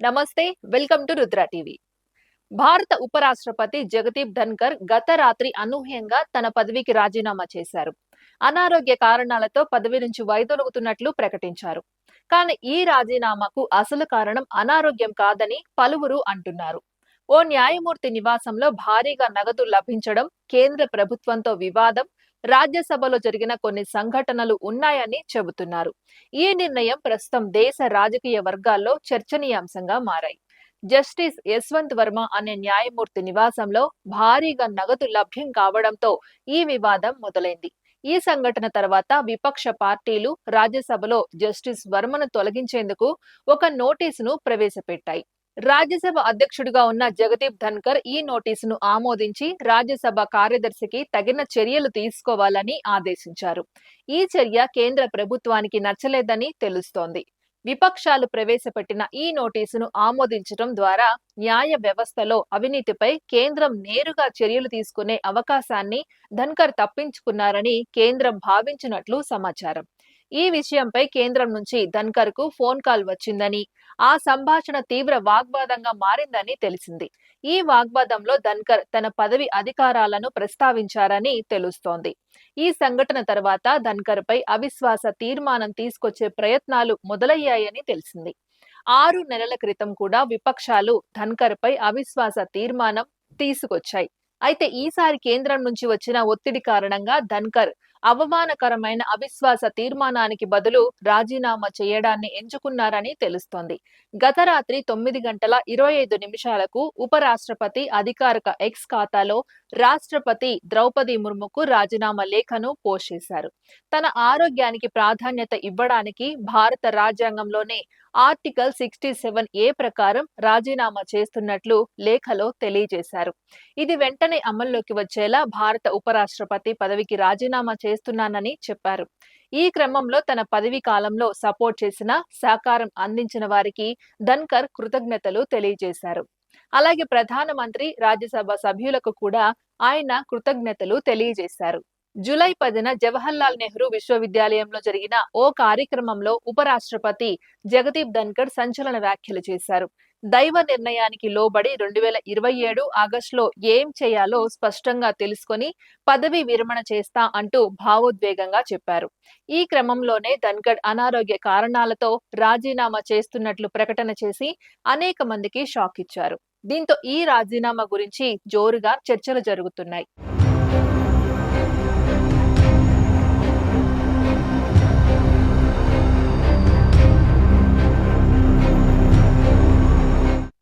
నమస్తే welcome to Rudra TV. భారత ఉపరాష్ట్రపతి జగదీప్ ధన్కర్ గత రాత్రి అనూహ్యంగా తన పదవికి రాజీనామా చేశారు. అనారోగ్య కారణాలతో పదవి నుంచి వైదొలుగుతున్నట్లు ప్రకటించారు. కానీ ఈ రాజీనామాకు అసలు కారణం అనారోగ్యం కాదని పలువురు అంటున్నారు. ఓ న్యాయమూర్తి నివాసంలో భారీగా నగదు లభించడం కేంద్ర ప్రభుత్వంతో వివాదం రాజ్యసభలో జరిగిన కొన్ని సంఘటనలు ఉన్నాయని చెబుతున్నారు. ఈ నిర్ణయం ప్రస్తుతం దేశ రాజకీయ వర్గాల్లో చర్చనీయాంశంగా మారాయి. జస్టిస్ యశ్వంత్ వర్మ అనే న్యాయమూర్తి నివాసంలో భారీగా నగదు లభ్యం కావడంతో ఈ వివాదం మొదలైంది. ఈ సంఘటన తర్వాత విపక్ష పార్టీలు రాజ్యసభలో జస్టిస్ వర్మను తొలగించేందుకు ఒక నోటీసును ప్రవేశపెట్టాయి. రాజ్యసభ అధ్యక్షుడిగా ఉన్న జగదీప్ ధన్కర్ ఈ నోటీసును ఆమోదించి రాజ్యసభ కార్యదర్శికి తగిన చర్యలు తీసుకోవాలని ఆదేశించారు. ఈ చర్య కేంద్ర ప్రభుత్వానికి నచ్చలేదని తెలుస్తోంది. విపక్షాలు ప్రవేశపెట్టిన ఈ నోటీసును ఆమోదించడం ద్వారా న్యాయ వ్యవస్థలో అవినీతిపై కేంద్రం నేరుగా చర్యలు తీసుకునే అవకాశాన్ని ధన్కర్ తప్పించుకున్నారని కేంద్రం భావించినట్లు సమాచారం. ఈ విషయంపై కేంద్రం నుంచి ధన్కర్కు ఫోన్ కాల్ వచ్చిందని ఆ సంభాషణ తీవ్ర వాగ్వాదంగా మారిందని తెలిసింది. ఈ వాగ్వాదంలో ధన్కర్ తన పదవి అధికారాలను ప్రస్తావించారని తెలుస్తోంది. ఈ సంఘటన తర్వాత ధన్కర్ పై అవిశ్వాస తీర్మానం తీసుకొచ్చే ప్రయత్నాలు మొదలయ్యాయని తెలిసింది. ఆరు నెలల క్రితం కూడా విపక్షాలు ధన్కర్ పై అవిశ్వాస తీర్మానం తీసుకొచ్చాయి. అయితే ఈసారి కేంద్రం నుంచి వచ్చిన ఒత్తిడి కారణంగా ధన్కర్ అవమానకరమైన అవిశ్వాస తీర్మానానికి బదులు రాజీనామా చేయడాన్ని ఎంచుకున్నారని తెలుస్తోంది. గత రాత్రి తొమ్మిది గంటల ఇరవై ఐదు నిమిషాలకు ఉపరాష్ట్రపతి అధికారిక ఎక్స్ ఖాతాలో రాష్ట్రపతి ద్రౌపది ముర్ముకు రాజీనామా లేఖను పోస్ట్ చేశారు తన ఆరోగ్యానికి ప్రాధాన్యత ఇవ్వడానికి భారత రాజ్యాంగంలోనే ఆర్టికల్ సిక్స్టీ సెవెన్ ఏ ప్రకారం రాజీనామా చేస్తున్నట్లు లేఖలో తెలియజేశారు. ఇది వెంటనే అమల్లోకి వచ్చేలా భారత ఉపరాష్ట్రపతి పదవికి రాజీనామా చేస్తున్నానని చెప్పారు. ఈ క్రమంలో తన పదవి కాలంలో సపోర్ట్ చేసిన సహకారం అందించిన వారికి ధన్కర్ కృతజ్ఞతలు తెలియజేశారు. అలాగే ప్రధానమంత్రి రాజ్యసభ సభ్యులకు కూడా ఆయన కృతజ్ఞతలు తెలియజేశారు. జూలై పదిన జవహర్లాల్ నెహ్రూ విశ్వవిద్యాలయంలో జరిగిన ఓ కార్యక్రమంలో ఉపరాష్ట్రపతి జగదీప్ ధన్కర్ సంచలన వ్యాఖ్యలు చేశారు. దైవ నిర్ణయానికి లోబడి రెండు వేల ఇరవై ఏడు ఆగస్టులో ఏం చేయాలో స్పష్టంగా తెలుసుకొని పదవి విరమణ చేస్తా అంటూ భావోద్వేగంగా చెప్పారు. ఈ క్రమంలోనే ధన్కడ్ అనారోగ్య కారణాలతో రాజీనామా చేస్తున్నట్లు ప్రకటన చేసి అనేక మందికి షాక్ ఇచ్చారు. దీంతో ఈ రాజీనామా గురించి జోరుగా చర్చలు జరుగుతున్నాయి.